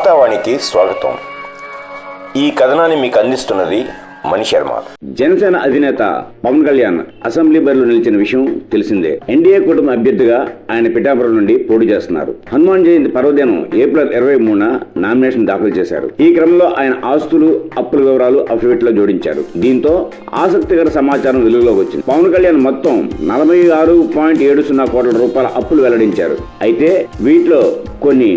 వార్తావాణికి స్వాగతం. ఈ కథనాన్ని మీకు అందిస్తున్నది మణి శర్మ. జనసేన అధినేత పవన్ కళ్యాణ్ అసెంబ్లీ బరిలో నిలిచిన విషయం తెలిసిందే. ఎన్డీఏ కూటమి అభ్యర్థిగా ఆయన పిఠాపురం నుండి పోటీ చేస్తున్నారు. హనుమాన్ జయంతి పర్వదినం ఏప్రిల్ ఇరవై మూడున నామినేషన్ దాఖలు చేశారు. ఈ క్రమంలో ఆయన ఆస్తులు అప్పుల వివరాలు అఫిడవిట్లో జోడించారు. దీంతో ఆసక్తికర సమాచారం వెలుగులోకి వచ్చింది. పవన్ కళ్యాణ్ మొత్తం నలభై ఆరు పాయింట్ ఏడు సున్నా కోట్ల రూపాయల అప్పులు వెల్లడించారు. అయితే వీటిలో కొన్ని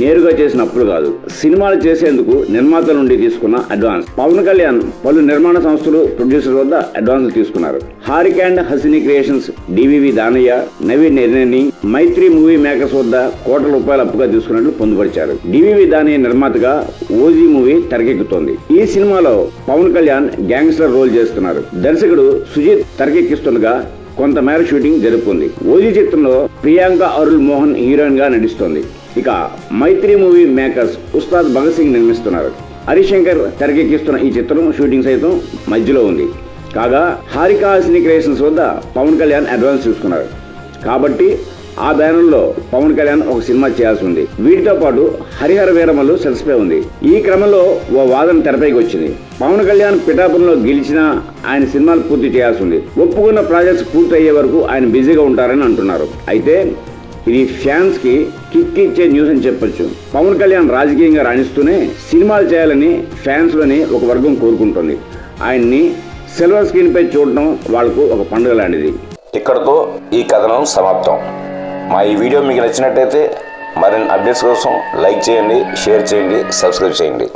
నేరుగా చేసిన అప్పులు కాదు. సినిమాలు చేసేందుకు నిర్మాతల నుండి తీసుకున్న అడ్వాన్స్. పవన్ కళ్యాణ్ పలు నిర్మాణ సంస్థలు ప్రొడ్యూసర్ వద్ద అడ్వాన్స్ తీసుకున్నారు. Haarika and Hasini creations DVV Danayya Naveen నిర్ణయని Mythri movie makers వద్ద కోట్ల రూపాయల అప్పుగా తీసుకున్నట్లు పొందుపరిచారు. డివివి దానయ్య నిర్మాతగా ఓజీ మూవీ తెరకెక్కుతోంది. ఈ సినిమాలో పవన్ కళ్యాణ్ గ్యాంగ్స్టర్ రోల్ చేస్తున్నారు. దర్శకుడు సుజిత్ తెరకెక్కిస్తుండగా కొంతమేర షూటింగ్ జరుపుకుంది. ఓజీ చిత్రంలో ప్రియాంక అరుల్ మోహన్ హీరోయిన్గా నటిస్తోంది. ఇక మైత్రి మూవీ మేకర్స్ ఉస్తాద్ భగత్ సింగ్ నిర్మిస్తున్నారు. హరిశంకర్ తెరకెక్కిస్తున్న ఈ చిత్రం షూటింగ్ సైతం మధ్యలో ఉంది. కాగా హారిక సినీ క్రియేషన్స్ వద్ద పవన్ కళ్యాణ్ అడ్వాన్స్ తీసుకున్నారు కాబట్టి ఆ బ్యానర్లో పవన్ కళ్యాణ్ ఒక సినిమా చేయాల్సి ఉంది. వీటితో పాటు హరిహర వీరమలు సెన్స్పై ఉంది. ఈ క్రమంలో ఓ వాదన తెరపైకి వచ్చింది. పవన్ కళ్యాణ్ పిఠాపురంలో గెలిచినా ఆయన సినిమాలు పూర్తి చేయాల్సి ఉంది. ఒప్పుకున్న ప్రాజెక్ట్స్ పూర్తి అయ్యే వరకు ఆయన బిజీగా ఉంటారని అంటున్నారు. అయితే ఇది ఫ్యాన్స్కి కిక్ ఇచ్చే న్యూస్ అని చెప్పొచ్చు. పవన్ కళ్యాణ్ రాజకీయంగా రాణిస్తూనే సినిమాలు చేయాలని ఫ్యాన్స్లోని ఒక వర్గం కోరుకుంటుంది. ఆయన్ని సిల్వర్ స్క్రీన్ పై చూడటం వాళ్ళకు ఒక పండుగ లాంటిది. ఇక్కడతో ఈ కథనం సమాప్తం. మా ఈ వీడియో మీకు నచ్చినట్టయితే మరిన్ని అప్డేట్స్ కోసం లైక్ చేయండి షేర్ చేయండి సబ్స్క్రైబ్ చేయండి.